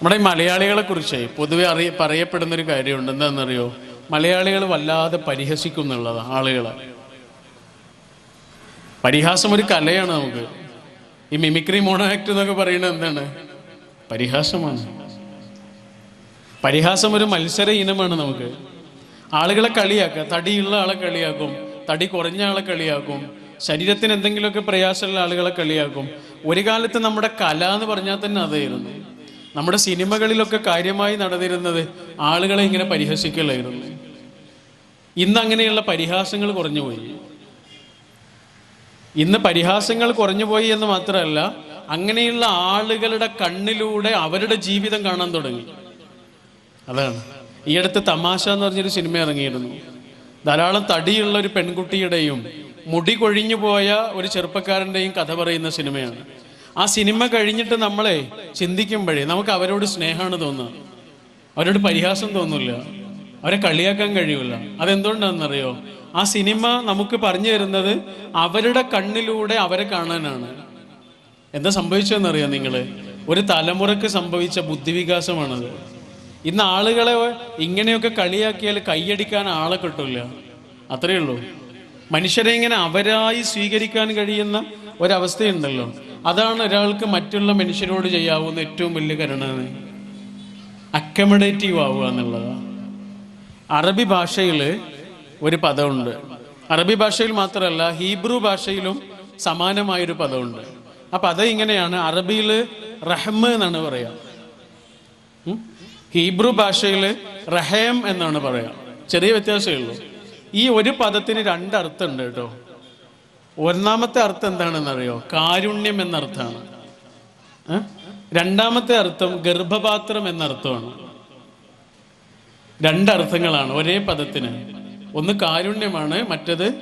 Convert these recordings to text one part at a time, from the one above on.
നമ്മുടെ ഈ മലയാളികളെ കുറിച്ച് പൊതുവെ അറിയ പറയപ്പെടുന്ന ഒരു കാര്യമുണ്ട് എന്താണെന്നറിയോ മലയാളികൾ വല്ലാതെ പരിഹസിക്കും എന്നുള്ളതാണ് ആളുകളെ. പരിഹാസം ഒരു കലയാണ് നമുക്ക്. ഈ മിമിക്രി മോണോ ആക്ട് എന്നൊക്കെ പറയുന്നത് എന്താണ്? പരിഹാസമാണ്. പരിഹാസം ഒരു മത്സര ഇനമാണ് നമുക്ക്. ആളുകളെ കളിയാക്കുക തടിയുള്ള ആളെ കളിയാക്കും തടി കുറഞ്ഞ ആളെ കളിയാക്കും ശരീരത്തിന് എന്തെങ്കിലുമൊക്കെ പ്രയാസമുള്ള ആളുകളെ കളിയാക്കും. ഒരു കാലത്ത് നമ്മുടെ കല എന്ന് പറഞ്ഞാൽ തന്നെ അതായിരുന്നു. നമ്മുടെ സിനിമകളിലൊക്കെ കാര്യമായി നടന്നിരുന്നത് ആളുകളെ ഇങ്ങനെ പരിഹസിക്കലായിരുന്നു. ഇന്ന് അങ്ങനെയുള്ള പരിഹാസങ്ങൾ കുറഞ്ഞുപോയി. ഇന്ന് പരിഹാസങ്ങൾ കുറഞ്ഞുപോയി എന്ന് മാത്രമല്ല അങ്ങനെയുള്ള ആളുകളുടെ കണ്ണിലൂടെ അവരുടെ ജീവിതം കാണാൻ തുടങ്ങി. അതാണ്. ഈ അടുത്ത് തമാശ എന്ന് പറഞ്ഞൊരു സിനിമ ഇറങ്ങിയിരുന്നു. ധാരാളം തടിയുള്ള ഒരു പെൺകുട്ടിയുടെയും മുടി കൊഴിഞ്ഞു പോയ ഒരു ചെറുപ്പക്കാരന്റെയും കഥ പറയുന്ന സിനിമയാണ്. ആ സിനിമ കഴിഞ്ഞിട്ട് നമ്മളെ ചിന്തിക്കുമ്പോഴേ നമുക്ക് അവരോട് സ്നേഹമാണ് തോന്നുന്നത് അവരോട് പരിഹാസം തോന്നില്ല. അവരെ കളിയാക്കാൻ കഴിയില്ല അതെന്തുകൊണ്ടാണെന്നറിയോ? ആ സിനിമ നമുക്ക് പറഞ്ഞു തരുന്നത് അവരുടെ കണ്ണിലൂടെ അവരെ കാണാനാണ്. എന്താ സംഭവിച്ചതെന്നറിയോ നിങ്ങൾ ഒരു തലമുറയ്ക്ക് സംഭവിച്ച ബുദ്ധിവികാസമാണത്. ഇന്ന് ആളുകളെ ഇങ്ങനെയൊക്കെ കളിയാക്കിയാൽ കൈയടിക്കാൻ ആളെ കിട്ടില്ല അത്രയേ ഉള്ളൂ. മനുഷ്യരെ ഇങ്ങനെ അവരായി സ്വീകരിക്കാൻ കഴിയുന്ന ഒരവസ്ഥയുണ്ടല്ലോ. അതാണ് ഒരാൾക്ക് മറ്റുള്ള മനുഷ്യരോട് ചെയ്യാവുന്ന ഏറ്റവും വലിയ കരുണ അക്കമഡേറ്റീവ് ആവുക എന്നുള്ളതാണ് അറബി ഭാഷയിൽ ഒരു പദമുണ്ട്. അറബി ഭാഷയിൽ മാത്രമല്ല ഹീബ്രു ഭാഷയിലും സമാനമായൊരു പദമുണ്ട്. ആ പദം ഇങ്ങനെയാണ് അറബിയിൽ റഹ്മ എന്നാണ് പറയാ. ഹീബ്രു ഭാഷയിൽ റഹേം എന്നാണ് പറയാ. ചെറിയ വ്യത്യാസമേ ഉള്ളൂ. ഈ ഒരു പദത്തിന് രണ്ടർത്ഥമുണ്ട് കേട്ടോ. ഒന്നാമത്തെ അർത്ഥം എന്താണെന്നറിയോ? കാരുണ്യം എന്നർത്ഥമാണ്. രണ്ടാമത്തെ അർത്ഥം ഗർഭപാത്രം എന്നർത്ഥമാണ്. രണ്ടർത്ഥങ്ങളാണ് ഒരേ പദത്തിന്. ഒന്ന് കാരുണ്യമാണ് മറ്റത്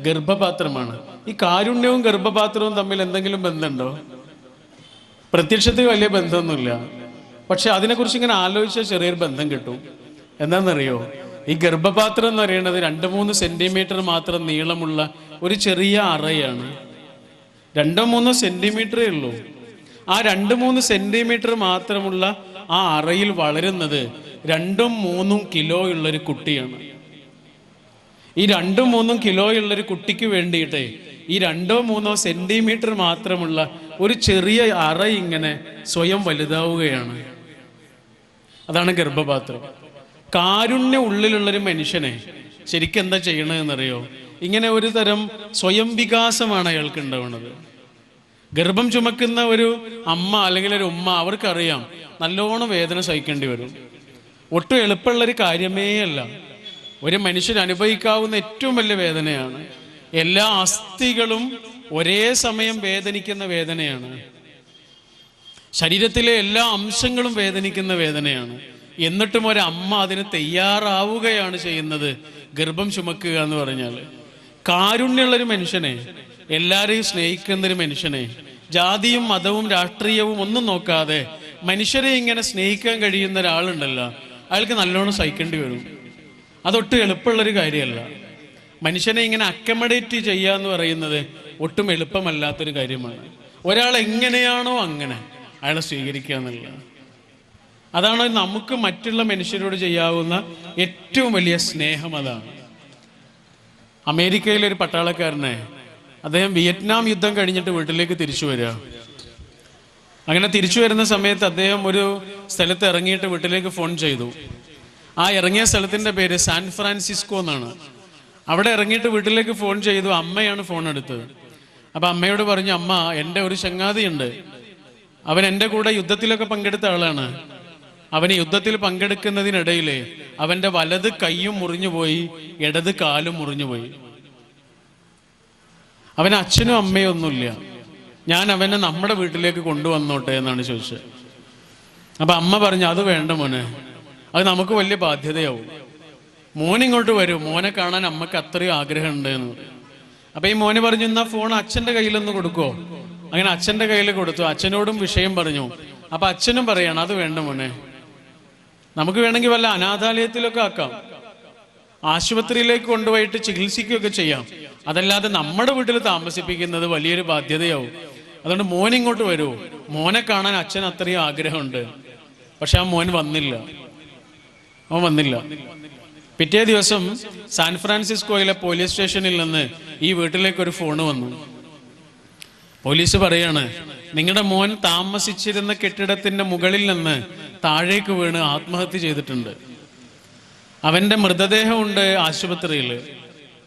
ഗർഭപാത്രമാണ്. ഈ കാരുണ്യവും ഗർഭപാത്രവും തമ്മിൽ എന്തെങ്കിലും ബന്ധമുണ്ടോ? പ്രത്യക്ഷത്തിൽ വലിയ ബന്ധമൊന്നുമില്ല. പക്ഷെ അതിനെക്കുറിച്ച് ഇങ്ങനെ ആലോചിച്ചാൽ ചെറിയൊരു ബന്ധം കിട്ടും. എന്താണെന്നറിയോ? ഈ ഗർഭപാത്രം എന്ന് പറയുന്നത് രണ്ട് മൂന്ന് സെന്റിമീറ്റർ മാത്രം നീളമുള്ള ഒരു ചെറിയ അറയാണ്. രണ്ടോ മൂന്നോ സെന്റിമീറ്ററേ ഉള്ളൂ. ആ രണ്ട് മൂന്ന് സെന്റിമീറ്റർ മാത്രമുള്ള ആ അറയിൽ വളരുന്നത് രണ്ടും മൂന്നും കിലോ ഉള്ളൊരു കുട്ടിയാണ്. ഈ രണ്ടും മൂന്നും കിലോ ഉള്ളൊരു കുട്ടിക്ക് വേണ്ടിയിട്ടേ ഈ രണ്ടോ മൂന്നോ സെന്റിമീറ്റർ മാത്രമുള്ള ഒരു ചെറിയ അറ ഇങ്ങനെ സ്വയം വലുതാവുകയാണ്. അതാണ് ഗർഭപാത്രം. കാരുണ്യ ഉള്ളിലുള്ളൊരു മനുഷ്യനെ ശരിക്കും എന്താ ചെയ്യണതെന്നറിയോ ഇങ്ങനെ ഒരു തരം സ്വയം വികാസമാണ് അയാൾക്ക് ഉണ്ടാവുന്നത്. ഗർഭം ചുമക്കുന്ന ഒരു അമ്മ അല്ലെങ്കിൽ ഒരു ഉമ്മ അവർക്കറിയാം നല്ലോണം വേദന സഹിക്കേണ്ടി വരും. ഒട്ടും എളുപ്പമുള്ളൊരു കാര്യമേ അല്ല. ഒരു മനുഷ്യൻ അനുഭവിക്കാവുന്ന ഏറ്റവും വലിയ വേദനയാണ്. എല്ലാ അസ്ഥികളും ഒരേ സമയം വേദനിക്കുന്ന വേദനയാണ്. ശരീരത്തിലെ എല്ലാ അംശങ്ങളും വേദനിക്കുന്ന വേദനയാണ്. എന്നിട്ടും ഒരു അമ്മ അതിന് തയ്യാറാവുകയാണ് ചെയ്യുന്നത്. ഗർഭം ചുമക്കുക എന്ന് പറഞ്ഞാൽ. കാരുണ്യമുള്ളൊരു മനുഷ്യനെ എല്ലാവരെയും സ്നേഹിക്കുന്ന ഒരു മനുഷ്യനെ ജാതിയും മതവും രാഷ്ട്രീയവും ഒന്നും നോക്കാതെ മനുഷ്യരെ ഇങ്ങനെ സ്നേഹിക്കാൻ കഴിയുന്ന ഒരാളുണ്ടല്ലോ. അയാൾക്ക് നല്ലോണം സഹിക്കേണ്ടി വരും. അതൊട്ടും എളുപ്പമുള്ളൊരു കാര്യമല്ല. മനുഷ്യനെ ഇങ്ങനെ അക്കമഡേറ്റ് ചെയ്യുക എന്ന് പറയുന്നത് ഒട്ടും എളുപ്പമല്ലാത്തൊരു കാര്യമാണ്. ഒരാൾ എങ്ങനെയാണോ അങ്ങനെ അയാളെ സ്വീകരിക്കുക എന്നുള്ളത്. അതാണ് നമുക്ക് മറ്റുള്ള മനുഷ്യരോട് ചെയ്യാവുന്ന ഏറ്റവും വലിയ സ്നേഹം അതാണ്. അമേരിക്കയിലെ ഒരു പട്ടാളക്കാരനെ അദ്ദേഹം വിയറ്റ്നാം യുദ്ധം കഴിഞ്ഞിട്ട് വീട്ടിലേക്ക് തിരിച്ചു വരിക. അങ്ങനെ തിരിച്ചു വരുന്ന സമയത്ത് അദ്ദേഹം ഒരു സ്ഥലത്ത് ഇറങ്ങിയിട്ട് വീട്ടിലേക്ക് ഫോൺ ചെയ്തു. ആ ഇറങ്ങിയ സ്ഥലത്തിന്റെ പേര് സാൻ ഫ്രാൻസിസ്കോ എന്നാണ്. അവിടെ ഇറങ്ങിയിട്ട് വീട്ടിലേക്ക് ഫോൺ ചെയ്തു അമ്മയാണ് ഫോൺ എടുത്തത്. അപ്പൊ അമ്മയോട് പറഞ്ഞു അമ്മ എന്റെ ഒരു ചങ്ങാതിയുണ്ട്. അവൻ എന്റെ കൂടെ യുദ്ധത്തിലൊക്കെ പങ്കെടുത്ത ആളാണ്. അവന് യുദ്ധത്തിൽ പങ്കെടുക്കുന്നതിനിടയിൽ അവന്റെ വലത് കൈയും മുറിഞ്ഞുപോയി ഇടത് കാലും മുറിഞ്ഞുപോയി. അവന് അച്ഛനും അമ്മയും ഒന്നുമില്ല. ഞാൻ അവനെ നമ്മുടെ വീട്ടിലേക്ക് കൊണ്ടുവന്നോട്ടെ എന്നാണ് ചോദിച്ചത്. അപ്പൊ അമ്മ പറഞ്ഞു അത് വേണ്ട മോനെ. അത് നമുക്ക് വലിയ ബാധ്യതയാവും. മോൻ ഇങ്ങോട്ട് വരൂ. മോനെ കാണാൻ അമ്മയ്ക്ക് അത്രയും ആഗ്രഹമുണ്ട് എന്ന്. അപ്പൊ ഈ മോനെ പറഞ്ഞു എന്നാ ഫോൺ അച്ഛന്റെ കയ്യിലൊന്ന് കൊടുക്കോ അങ്ങനെ അച്ഛന്റെ കയ്യിൽ കൊടുത്തു. അച്ഛനോടും വിഷയം പറഞ്ഞു. അപ്പൊ അച്ഛനും പറയാണ് അത് വേണ്ട മോനെ. നമുക്ക് വേണമെങ്കിൽ വല്ല അനാഥാലയത്തിലൊക്കെ ആക്കാം. ആശുപത്രിയിലേക്ക് കൊണ്ടുപോയിട്ട് ചികിത്സിക്കുകയൊക്കെ ചെയ്യാം. അതല്ലാതെ നമ്മുടെ വീട്ടിൽ താമസിപ്പിക്കുന്നത് വലിയൊരു ബാധ്യതയാവും. അതുകൊണ്ട് മോൻ ഇങ്ങോട്ട് വരൂ. മോനെ കാണാൻ അച്ഛൻ അത്രയും ആഗ്രഹമുണ്ട്. പക്ഷെ ആ മോൻ വന്നില്ല. അവൻ വന്നില്ല. പിറ്റേ ദിവസം സാൻ ഫ്രാൻസിസ്കോയിലെ പോലീസ് സ്റ്റേഷനിൽ നിന്ന് ഈ വീട്ടിലേക്ക് ഒരു ഫോൺ വന്നു. പോലീസ് പറയാണ് നിങ്ങളുടെ മോൻ താമസിച്ചിരുന്ന കെട്ടിടത്തിന്റെ മുകളിൽ നിന്ന് താഴേക്ക് വീണ് ആത്മഹത്യ ചെയ്തിട്ടുണ്ട്. അവന്റെ മൃതദേഹമുണ്ട് ആശുപത്രിയിൽ.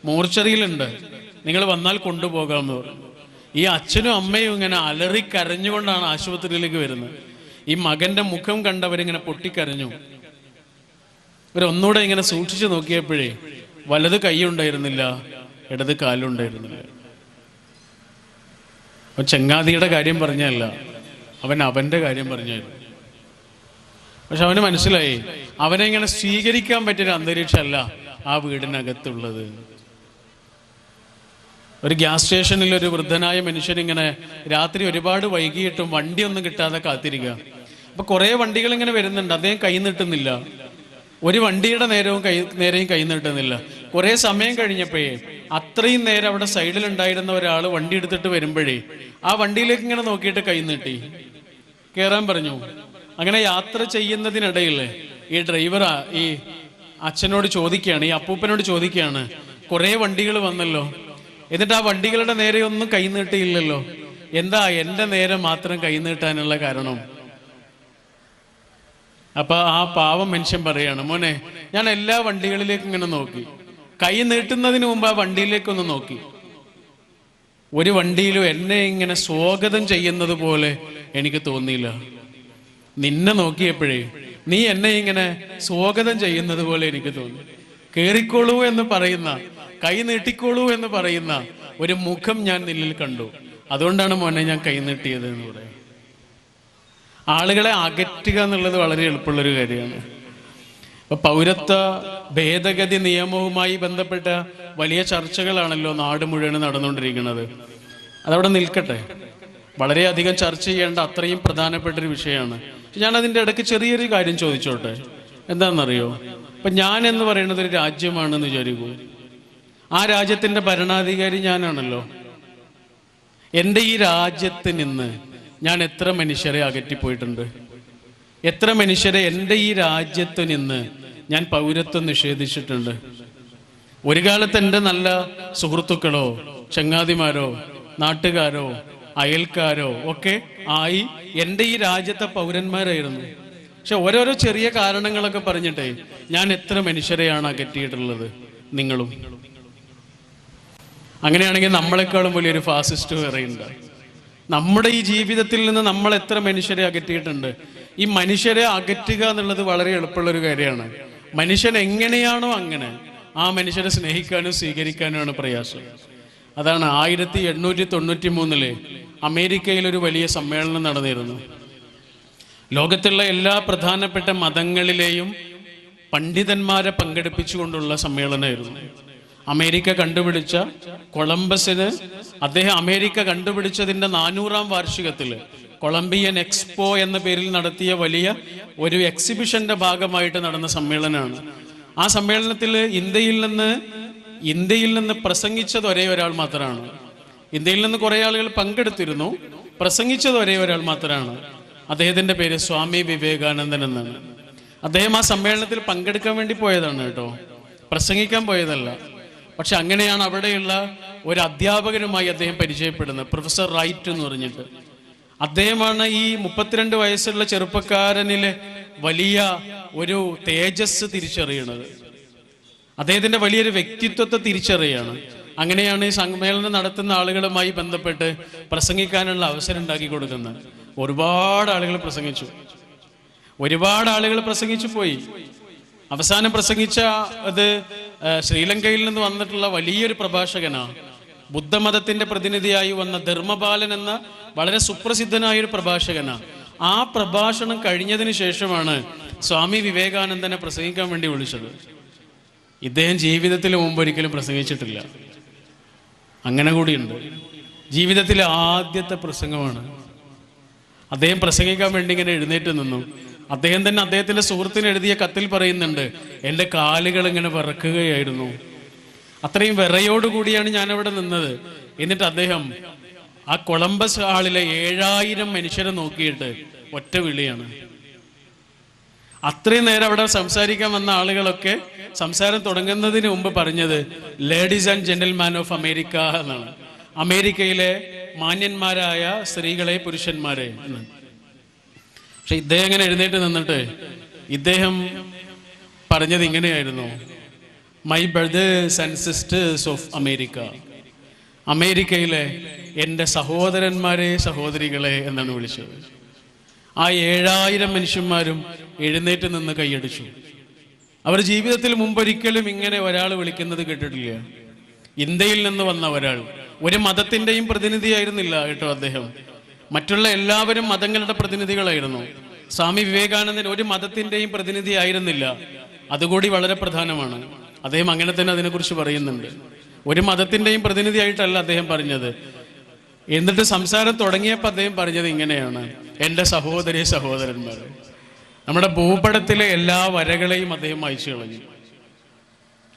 മോർച്ചറിയിലുണ്ട്. നിങ്ങൾ വന്നാൽ കൊണ്ടുപോകാമെന്ന് പറഞ്ഞു. ഈ അച്ഛനും അമ്മയും ഇങ്ങനെ അലറി കരഞ്ഞുകൊണ്ടാണ് ആശുപത്രിയിലേക്ക് വരുന്നത്. ഈ മകന്റെ മുഖം കണ്ടവരിങ്ങനെ പൊട്ടിക്കരഞ്ഞു. ഇവരൊന്നുകൂടെ ഇങ്ങനെ സൂക്ഷിച്ചു നോക്കിയപ്പോഴേ വലത് കൈയുണ്ടായിരുന്നില്ല ഇടത് കാലുണ്ടായിരുന്നില്ല. ചെങ്ങാതിയുടെ കാര്യം പറഞ്ഞല്ല അവൻ അവന്റെ കാര്യം പറഞ്ഞായിരുന്നു. പക്ഷെ അവന് മനസ്സിലായി. അവനെ ഇങ്ങനെ സ്വീകരിക്കാൻ പറ്റിയൊരു അന്തരീക്ഷമല്ല ആ വീടിനകത്തുള്ളത്. ഒരു ഗ്യാസ് സ്റ്റേഷനിൽ ഒരു വൃദ്ധനായ മനുഷ്യൻ ഇങ്ങനെ രാത്രി ഒരുപാട് വൈകിയിട്ടും വണ്ടി ഒന്നും കിട്ടാതെ കാത്തിരിക്കുക. അപ്പൊ കുറെ വണ്ടികൾ ഇങ്ങനെ വരുന്നുണ്ട്. അദ്ദേഹം കൈ നീട്ടുന്നില്ല. ഒരു വണ്ടിയുടെ നേരവും കൈ നേരെയും കൈ നീട്ടുന്നില്ല. കുറെ സമയം കഴിഞ്ഞപ്പോഴേ അത്രയും നേരം അവിടെ സൈഡിൽ ഉണ്ടായിരുന്ന ഒരാൾ വണ്ടി എടുത്തിട്ട് വരുമ്പോഴേ ആ വണ്ടിയിലേക്ക് ഇങ്ങനെ നോക്കിയിട്ട് കൈ നീട്ടി. കയറാൻ പറഞ്ഞു. അങ്ങനെ യാത്ര ചെയ്യുന്നതിനിടയിൽ ഈ ഡ്രൈവർ ഈ അച്ഛനോട് ചോദിക്കുകയാണ് ഈ അപ്പൂപ്പനോട് ചോദിക്കുകയാണ് കുറേ വണ്ടികൾ വന്നല്ലോ. എന്നിട്ട് ആ വണ്ടികളുടെ നേരെ ഒന്നും കൈനീട്ടിയില്ലല്ലോ എന്താ എന്റെ നേരെ മാത്രം കൈനീട്ടാനുള്ള കാരണം? അപ്പൊ ആ പാവം മനുഷ്യൻ പറയാണ് മോനെ ഞാൻ എല്ലാ വണ്ടികളിലേക്കും ഇങ്ങനെ നോക്കി. കൈ നീട്ടുന്നതിന് മുമ്പ് ആ വണ്ടിയിലേക്കൊന്ന് നോക്കി. ഒരു വണ്ടിയിലും എന്നെ ഇങ്ങനെ സ്വാഗതം ചെയ്യുന്നത് പോലെ എനിക്ക് തോന്നിയില്ല. നിന്നെ നോക്കിയപ്പോഴേ നീ എന്നെ ഇങ്ങനെ സ്വാഗതം ചെയ്യുന്നത് പോലെ എനിക്ക് തോന്നി. കേറിക്കോളൂ എന്ന് പറയുന്ന കൈ നീട്ടിക്കോളൂ എന്ന് പറയുന്ന ഒരു മുഖം ഞാൻ നിന്നിൽ കണ്ടു. അതുകൊണ്ടാണ് മോനെ ഞാൻ കൈ നീട്ടിയത് എന്ന് പറയാം ആളുകളെ അകറ്റുക എന്നുള്ളത് വളരെ എളുപ്പമുള്ളൊരു കാര്യമാണ്. ഇപ്പൊ പൗരത്വ ഭേദഗതി നിയമവുമായി ബന്ധപ്പെട്ട വലിയ ചർച്ചകളാണല്ലോ നാട് മുഴുവൻ നടന്നുകൊണ്ടിരിക്കുന്നത്. അതവിടെ നിൽക്കട്ടെ. വളരെയധികം ചർച്ച ചെയ്യേണ്ട അത്രയും പ്രധാനപ്പെട്ട ഒരു വിഷയമാണ്. ഞാൻ അതിന്റെ ഇടയ്ക്ക് ചെറിയൊരു കാര്യം ചോദിച്ചോട്ടെ? എന്താണെന്നറിയോ? ഇപ്പൊ ഞാൻ എന്ന് പറയുന്നത് ഒരു രാജ്യമാണെന്ന് വിചാരിക്കൂ. ആ രാജ്യത്തിന്റെ ഭരണാധികാരി ഞാനാണല്ലോ. എന്റെ ഈ രാജ്യത്ത് നിന്ന് ഞാൻ എത്ര മനുഷ്യരെ അകറ്റിപ്പോയിട്ടുണ്ട്? എത്ര മനുഷ്യരെ എന്റെ ഈ രാജ്യത്ത് നിന്ന് ഞാൻ പൗരത്വം നിഷേധിച്ചിട്ടുണ്ട്? ഒരു കാലത്ത് എന്റെ നല്ല സുഹൃത്തുക്കളോ ചങ്ങാതിമാരോ നാട്ടുകാരോ അയൽക്കാരോ ഒക്കെ ആയി എന്റെ ഈ രാജ്യത്തെ പൗരന്മാരായിരുന്നു. പക്ഷെ ഓരോരോ ചെറിയ കാരണങ്ങളൊക്കെ പറഞ്ഞിട്ടേ ഞാൻ എത്ര മനുഷ്യരെയാണ് അകറ്റിയിട്ടുള്ളത്? നിങ്ങളും. അങ്ങനെയാണെങ്കിൽ നമ്മളെക്കാളും വലിയൊരു ഫാസിസ്റ്റ് വേറെയുണ്ട്. നമ്മുടെ ഈ ജീവിതത്തിൽ നിന്ന് നമ്മൾ എത്ര മനുഷ്യരെ അകറ്റിയിട്ടുണ്ട്? ഈ മനുഷ്യരെ അകറ്റുക എന്നുള്ളത് വളരെ എളുപ്പമുള്ള ഒരു കാര്യമാണ്. മനുഷ്യൻ എങ്ങനെയാണോ അങ്ങനെ ആ മനുഷ്യരെ സ്നേഹിക്കാനും സ്വീകരിക്കാനുമാണ് പ്രയാസം. അതാണ് ആയിരത്തി എണ്ണൂറ്റി തൊണ്ണൂറ്റി മൂന്നിൽ അമേരിക്കയിൽ ഒരു വലിയ സമ്മേളനം നടന്നിരുന്നു ലോകത്തുള്ള എല്ലാ പ്രധാനപ്പെട്ട മതങ്ങളിലെയും പണ്ഡിതന്മാരെ പങ്കെടുപ്പിച്ചുകൊണ്ടുള്ള സമ്മേളനമായിരുന്നു. അമേരിക്ക കണ്ടുപിടിച്ച കൊളംബസിന് അദ്ദേഹം അമേരിക്ക കണ്ടുപിടിച്ചതിന്റെ നാനൂറാം വാർഷികത്തിൽ കൊളംബിയൻ എക്സ്പോ എന്ന പേരിൽ നടത്തിയ വലിയ ഒരു എക്സിബിഷന്റെ ഭാഗമായിട്ട് നടന്ന സമ്മേളനമാണ്. ആ സമ്മേളനത്തിൽ ഇന്ത്യയിൽ നിന്ന് ഇന്ത്യയിൽ നിന്ന് പ്രസംഗിച്ചത് ഒരേ ഒരാൾ മാത്രമാണ് ഇന്ത്യയിൽ നിന്ന് കുറേ ആളുകൾ പങ്കെടുത്തിരുന്നു. പ്രസംഗിച്ചത് ഒരേ ഒരാൾ മാത്രമാണ് അദ്ദേഹത്തിന്റെ പേര് സ്വാമി വിവേകാനന്ദൻ എന്നാണ്. അദ്ദേഹം ആ സമ്മേളനത്തിൽ പങ്കെടുക്കാൻ വേണ്ടി പോയതാണ് കേട്ടോ. പ്രസംഗിക്കാൻ പോയതല്ല. പക്ഷെ അങ്ങനെയാണ് അവിടെയുള്ള ഒരു അധ്യാപകനുമായി അദ്ദേഹം പരിചയപ്പെടുന്നത്. പ്രൊഫസർ റൈറ്റ് എന്ന് പറഞ്ഞിട്ട്. അദ്ദേഹമാണ് ഈ മുപ്പത്തിരണ്ട് വയസ്സുള്ള ചെറുപ്പക്കാരനിലെ വലിയ ഒരു തേജസ് തിരിച്ചറിയണത്. അദ്ദേഹത്തിന്റെ വലിയൊരു വ്യക്തിത്വത്തെ തിരിച്ചറിയാണ്. അങ്ങനെയാണ് ഈ സമ്മേളനം നടത്തുന്ന ആളുകളുമായി ബന്ധപ്പെട്ട് പ്രസംഗിക്കാനുള്ള അവസരം ഉണ്ടാക്കി കൊടുക്കുന്നത്. ഒരുപാട് ആളുകൾ പ്രസംഗിച്ചു. ഒരുപാട് ആളുകൾ പ്രസംഗിച്ചു പോയി. അവസാനം പ്രസംഗിച്ച അത് ശ്രീലങ്കയിൽ നിന്ന് വന്നിട്ടുള്ള വലിയൊരു പ്രഭാഷകനാണ് ബുദ്ധമതത്തിന്റെ പ്രതിനിധിയായി വന്ന ധർമ്മപാലൻ എന്ന വളരെ സുപ്രസിദ്ധനായ ഒരു പ്രഭാഷകനാണ് ആ പ്രഭാഷണം കഴിഞ്ഞതിന് ശേഷമാണ് സ്വാമി വിവേകാനന്ദനെ പ്രസംഗിക്കാൻ വേണ്ടി വിളിച്ചത്. ഇദ്ദേഹം ജീവിതത്തിൽ മുമ്പ് ഒരിക്കലും പ്രസംഗിച്ചിട്ടില്ല. അങ്ങനെ കൂടിയുണ്ട്. ജീവിതത്തിലെ ആദ്യത്തെ പ്രസംഗമാണ്. അദ്ദേഹം പ്രസംഗിക്കാൻ വേണ്ടി ഇങ്ങനെ എഴുന്നേറ്റ് നിന്നു. അദ്ദേഹം തന്നെ അദ്ദേഹത്തിന്റെ സുഹൃത്തിന് എഴുതിയ കത്തിൽ പറയുന്നുണ്ട് എന്റെ കാലുകൾ ഇങ്ങനെ വിറക്കുകയായിരുന്നു. അത്രയും വിറയോടുകൂടിയാണ് അവിടെ നിന്നത്. എന്നിട്ട് അദ്ദേഹം ആ കൊളംബസ് ഹാളിലെ ഏഴായിരം മനുഷ്യരെ നോക്കിയിട്ട് ഒറ്റ വിളിയാണ്. അത്രയും നേരം അവിടെ സംസാരിക്കാൻ വന്ന ആളുകളൊക്കെ സംസാരം തുടങ്ങുന്നതിന് മുമ്പ് പറഞ്ഞത് ladies and gentleman of America എന്നാണ്. അമേരിക്കയിലെ മാന്യന്മാരായ സ്ത്രീകളെ പുരുഷന്മാരെ എന്നാണ് പക്ഷെ ഇദ്ദേഹം ഇങ്ങനെ എഴുന്നേറ്റ് നിന്നിട്ട് ഇദ്ദേഹം പറഞ്ഞത് ഇങ്ങനെയായിരുന്നു. My brothers and sisters of America അമേരിക്കയിലെ എന്റെ സഹോദരന്മാരെ സഹോദരികളെ എന്നാണ് വിളിച്ചത്. ആ ഏഴായിരം മനുഷ്യന്മാരും എഴുന്നേറ്റ് നിന്ന് കൈയടിച്ചു. അവർ ജീവിതത്തിൽ മുമ്പൊരിക്കലും ഇങ്ങനെ ഒരാൾ വിളിക്കുന്നത് കേട്ടിട്ടില്ല. ഇന്ത്യയിൽ നിന്ന് വന്ന ഒരാൾ. ഒരു മതത്തിന്റെയും പ്രതിനിധിയായിരുന്നില്ല കേട്ടോ അദ്ദേഹം. മറ്റുള്ള എല്ലാവരും മതങ്ങളുടെ പ്രതിനിധികളായിരുന്നു. സ്വാമി വിവേകാനന്ദൻ ഒരു മതത്തിന്റെയും പ്രതിനിധി ആയിരുന്നില്ല. അതുകൂടി വളരെ പ്രധാനമാണ്. അദ്ദേഹം അങ്ങനെ തന്നെ അതിനെക്കുറിച്ച് പറയുന്നുണ്ട്. ഒരു മതത്തിന്റെയും പ്രതിനിധിയായിട്ടല്ല അദ്ദേഹം പറഞ്ഞത്. എന്നിട്ട് സംസാരം തുടങ്ങിയപ്പോൾ അദ്ദേഹം പറഞ്ഞത് ഇങ്ങനെയാണ്. എന്റെ സഹോദരി സഹോദരന്മാർ നമ്മുടെ ഭൂപടത്തിലെ എല്ലാ വരകളെയും അദ്ദേഹം അയച്ചു കളഞ്ഞു.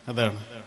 അതാണ്.